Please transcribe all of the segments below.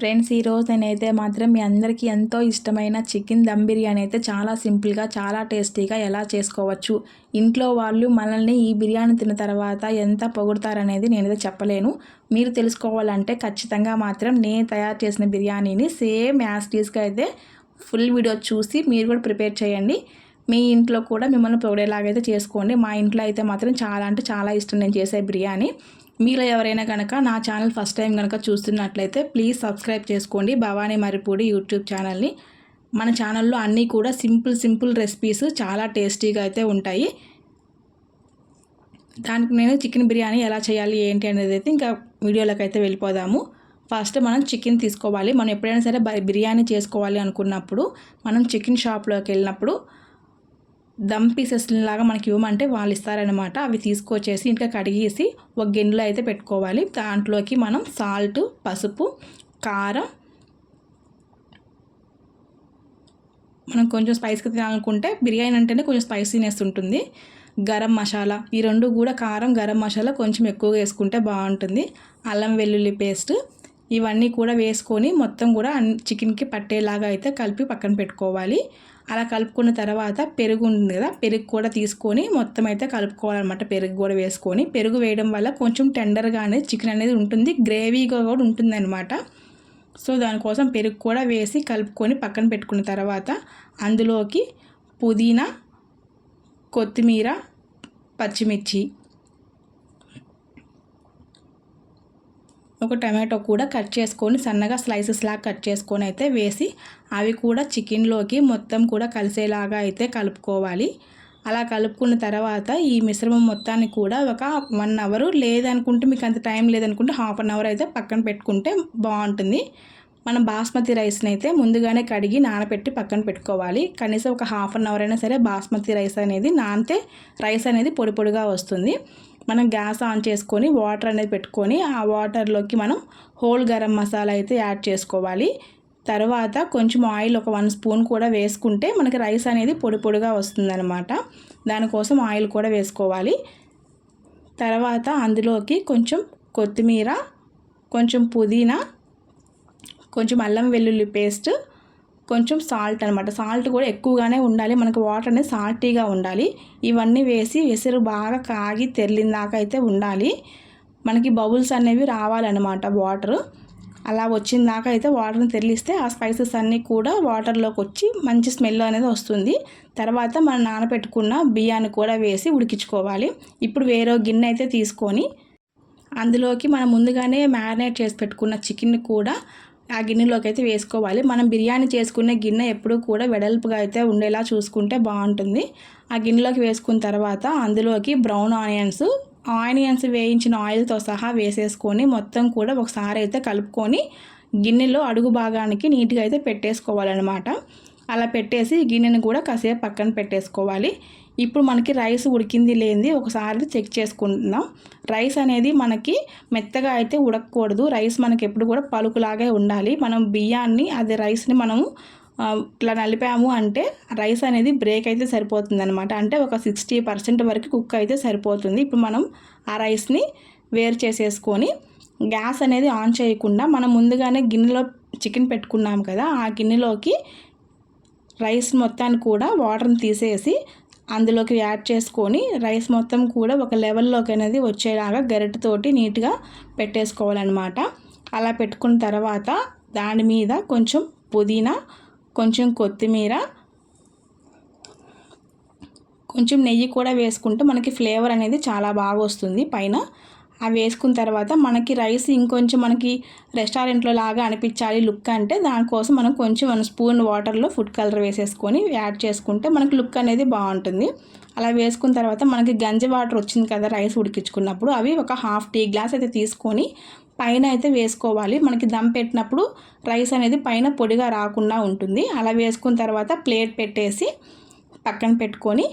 Friends ఈరోజు నేనైతే మాత్రం మీ అందరికీ ఎంతో ఇష్టమైన చికెన్ దమ్ బిర్యానీ అయితే చాలా సింపుల్గా చాలా టేస్టీగా ఎలా చేసుకోవచ్చు ఇంట్లో వాళ్ళు మనల్ని ఈ బిర్యానీ తిన్న తర్వాత ఎంత పొగుడతారనేది నేనైతే చెప్పలేను. మీరు తెలుసుకోవాలంటే ఖచ్చితంగా మాత్రం నేను తయారు చేసిన బిర్యానీని సేమ్ యాస్టీస్గా అయితే ఫుల్ వీడియో చూసి మీరు కూడా ప్రిపేర్ చేయండి. మీ ఇంట్లో కూడా మిమ్మల్ని పొగిడేలాగైతే చేసుకోండి. మా ఇంట్లో అయితే మాత్రం చాలా అంటే చాలా ఇష్టం నేను చేసే బిర్యానీ. మీలో ఎవరైనా కనుక నా ఛానల్ ఫస్ట్ టైం కనుక చూస్తున్నట్లయితే ప్లీజ్ సబ్స్క్రైబ్ చేసుకోండి. భవానీ మరిపూడి యూట్యూబ్ ఛానల్ని. మన ఛానల్లో అన్నీ కూడా సింపుల్ సింపుల్ రెసిపీస్ చాలా టేస్టీగా అయితే ఉంటాయి. దానికి నేను చికెన్ బిర్యానీ ఎలా చేయాలి ఏంటి అనేది అయితే ఇంకా వీడియోలోకి అయితే వెళ్ళిపోదాము. ఫస్ట్ మనం చికెన్ తీసుకోవాలి. మనం ఎప్పుడైనా సరే బిర్యానీ చేసుకోవాలి అనుకున్నప్పుడు మనం చికెన్ షాప్లోకి వెళ్ళినప్పుడు దమ్ పీసెస్ లాగా మనకి ఇవ్వమంటే వాళ్ళు ఇస్తారనమాట అవి తీసుకొచ్చేసి ఇంకా కడిగేసి ఒక గిన్నెలో అయితే పెట్టుకోవాలి. దాంట్లోకి మనం సాల్ట్ పసుపు కారం మనం కొంచెం స్పైస్గా తినాలనుకుంటే బిర్యానీ అంటేనే కొంచెం స్పైసీనెస్ ఉంటుంది. గరం మసాలా ఈ రెండు కూడా కారం గరం మసాలా కొంచెం ఎక్కువగా వేసుకుంటే బాగుంటుంది. అల్లం వెల్లుల్లి పేస్ట్ ఇవన్నీ కూడా వేసుకొని మొత్తం కూడా చికెన్కి పట్టేలాగా అయితే కలిపి పక్కన పెట్టుకోవాలి. అలా కలుపుకున్న తర్వాత పెరుగు ఉంది కదా పెరుగు కూడా తీసుకొని మొత్తం అయితే కలుపుకోవాలన్నమాట. పెరుగు కూడా వేసుకొని. పెరుగు వేయడం వల్ల కొంచెం టెండర్గా అనేది చికెన్ అనేది ఉంటుంది. గ్రేవీగా కూడా ఉంటుంది అనమాట సో దానికోసం పెరుగు కూడా వేసి కలుపుకొని పక్కన పెట్టుకున్న తర్వాత అందులోకి పుదీనా కొత్తిమీర పచ్చిమిర్చి ఒక టమాటో కూడా కట్ చేసుకొని సన్నగా స్లైసెస్ లాగా కట్ చేసుకొని అయితే వేసి అవి కూడా చికెన్లోకి మొత్తం కూడా కలిసేలాగా అయితే కలుపుకోవాలి. అలా కలుపుకున్న తర్వాత ఈ మిశ్రమం మొత్తాన్ని కూడా ఒక వన్ అవర్ లేదనుకుంటే మీకు అంత టైం లేదనుకుంటే హాఫ్ అన్ అవర్ అయితే పక్కన పెట్టుకుంటే బాగుంటుంది. మనం బాస్మతి రైస్ని అయితే ముందుగానే కడిగి నానబెట్టి పక్కన పెట్టుకోవాలి. కనీసం ఒక హాఫ్ అన్ అవర్ అయినా సరే బాస్మతి రైస్ అనేది నానితే రైస్ అనేది పొడి పొడిగా వస్తుంది. మనం గ్యాస్ ఆన్ చేసుకొని వాటర్ అనేది పెట్టుకొని ఆ వాటర్లోకి మనం హోల్ గరం మసాలా అయితే యాడ్ చేసుకోవాలి. తర్వాత కొంచెం ఆయిల్ ఒక వన్ స్పూన్ కూడా వేసుకుంటే మనకి రైస్ అనేది పొడి పొడిగా వస్తుందన్నమాట. దానికోసం ఆయిల్ కూడా వేసుకోవాలి. తర్వాత అందులోకి కొంచెం కొత్తిమీర కొంచెం పుదీనా కొంచెం అల్లం వెల్లుల్లి పేస్ట్ కొంచెం సాల్ట్ అనమాట సాల్ట్ కూడా ఎక్కువగానే ఉండాలి. మనకు వాటర్ అనేది సాల్టీగా ఉండాలి. ఇవన్నీ వేసి వెసరు బాగా కాగి తెరిలిన అయితే ఉండాలి. మనకి బబుల్స్ అనేవి రావాలన్నమాట వాటర్ అలా వచ్చిన దాకా అయితే వాటర్ని తెరిలిస్తే ఆ స్పైసెస్ అన్నీ కూడా వాటర్లోకి వచ్చి మంచి స్మెల్ అనేది వస్తుంది. తర్వాత మనం నానబెట్టుకున్న బియ్యాన్ని కూడా వేసి ఉడికించుకోవాలి. ఇప్పుడు వేరే గిన్నె అయితే తీసుకొని అందులోకి మనం ముందుగానే మ్యారినేట్ చేసి పెట్టుకున్న చికెన్ కూడా ఆ గిన్నెలోకి అయితే వేసుకోవాలి. మనం బిర్యానీ చేసుకునే గిన్నె ఎప్పుడూ కూడా వెడల్పుగా అయితే ఉండేలా చూసుకుంటే బాగుంటుంది. ఆ గిన్నెలోకి వేసుకున్న తర్వాత అందులోకి బ్రౌన్ ఆనియన్స్ ఆనియన్స్ వేయించిన ఆయిల్తో సహా వేసేసుకొని మొత్తం కూడా ఒకసారి అయితే కలుపుకొని గిన్నెలో అడుగు భాగానికి నీట్గా అయితే పెట్టేసుకోవాలన్నమాట. అలా పెట్టేసి గిన్నెని కూడా కాసేపు పక్కన పెట్టేసుకోవాలి. ఇప్పుడు మనకి రైస్ ఉడికింది లేనిది ఒకసారి చెక్ చేసుకుంటున్నాం. రైస్ అనేది మనకి మెత్తగా అయితే ఉడకకూడదు. రైస్ మనకి ఎప్పుడు కూడా పలుకులాగే ఉండాలి. మనం బియ్యాన్ని అది రైస్ని మనము ఇట్లా నలిపాము అంటే రైస్ అనేది బ్రేక్ అయితే సరిపోతుంది అనమాట అంటే ఒక సిక్స్టీ పర్సెంట్ వరకు కుక్ అయితే సరిపోతుంది. ఇప్పుడు మనం ఆ రైస్ని వేరు చేసేసుకొని గ్యాస్ అనేది ఆన్ చేయకుండా మనం ముందుగానే గిన్నెలో చికెన్ పెట్టుకున్నాం కదా ఆ గిన్నెలోకి రైస్ మొత్తాన్ని కూడా వాటర్ని తీసేసి అందులోకి యాడ్ చేసుకొని రైస్ మొత్తం కూడా ఒక లెవెల్లోకి అనేది వచ్చేలాగా గరిటతోటి నీట్గా పెట్టేసుకోవాలన్నమాట. అలా పెట్టుకున్న తర్వాత దాని మీద కొంచెం పుదీనా కొంచెం కొత్తిమీర కొంచెం నెయ్యి కూడా వేసుకుంటే మనకి ఫ్లేవర్ అనేది చాలా బాగా వస్తుంది. పైన అవి వేసుకున్న తర్వాత మనకి రైస్ ఇంకొంచెం మనకి రెస్టారెంట్లో లాగా అనిపించాలి లుక్ అంటే దానికోసం మనం కొంచెం స్పూన్ వాటర్లో ఫుడ్ కలర్ వేసేసుకొని యాడ్ చేసుకుంటే మనకి లుక్ అనేది బాగుంటుంది. అలా వేసుకున్న తర్వాత మనకి గంజి వాటర్ వచ్చింది కదా రైస్ ఉడికించుకున్నప్పుడు అవి ఒక హాఫ్ టీ గ్లాస్ అయితే తీసుకొని పైన అయితే వేసుకోవాలి. మనకి దమ్ పెట్టినప్పుడు రైస్ అనేది పైన పొడిగా రాకుండా ఉంటుంది. అలా వేసుకున్న తర్వాత ప్లేట్ పెట్టేసి పక్కన పెట్టుకొని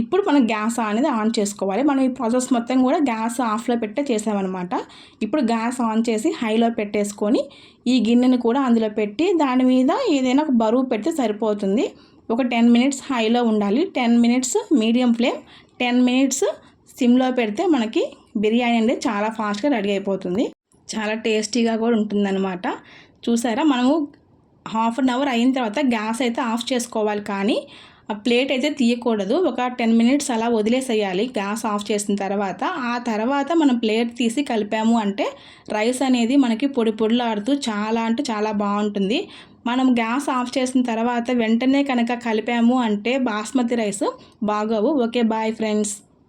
ఇప్పుడు మనం గ్యాస్ అనేది ఆన్ చేసుకోవాలి. మనం ఈ ప్రాసెస్ మొత్తం కూడా గ్యాస్ ఆఫ్లో పెట్టే చేసామన్నమాట. ఇప్పుడు గ్యాస్ ఆన్ చేసి హైలో పెట్టేసుకొని ఈ గిన్నెని కూడా అందులో పెట్టి దాని మీద ఏదైనా ఒక బరువు పెడితే సరిపోతుంది. ఒక టెన్ మినిట్స్ హైలో ఉండాలి. Ten minutes medium flame ten minutes సిమ్లో పెడితే మనకి బిర్యానీ అనేది చాలా ఫాస్ట్గా రెడీ అయిపోతుంది. చాలా టేస్టీగా కూడా ఉంటుందన్నమాట. చూసారా? మనము హాఫ్ అన్ అవర్ అయిన తర్వాత గ్యాస్ అయితే ఆఫ్ చేసుకోవాలి కానీ ఆ ప్లేట్ అయితే తీయకూడదు. ఒక టెన్ మినిట్స్ అలా వదిలేసేయాలి. గ్యాస్ ఆఫ్ చేసిన తర్వాత. ఆ తర్వాత మనం ప్లేట్ తీసి కలిపాము అంటే రైస్ అనేది మనకి పొడి పొడిలాడుతూ చాలా అంటే చాలా బాగుంటుంది. మనం గ్యాస్ ఆఫ్ చేసిన తర్వాత వెంటనే కనుక కలిపాము అంటే basmati rice బాగోవు. Okay bye friends.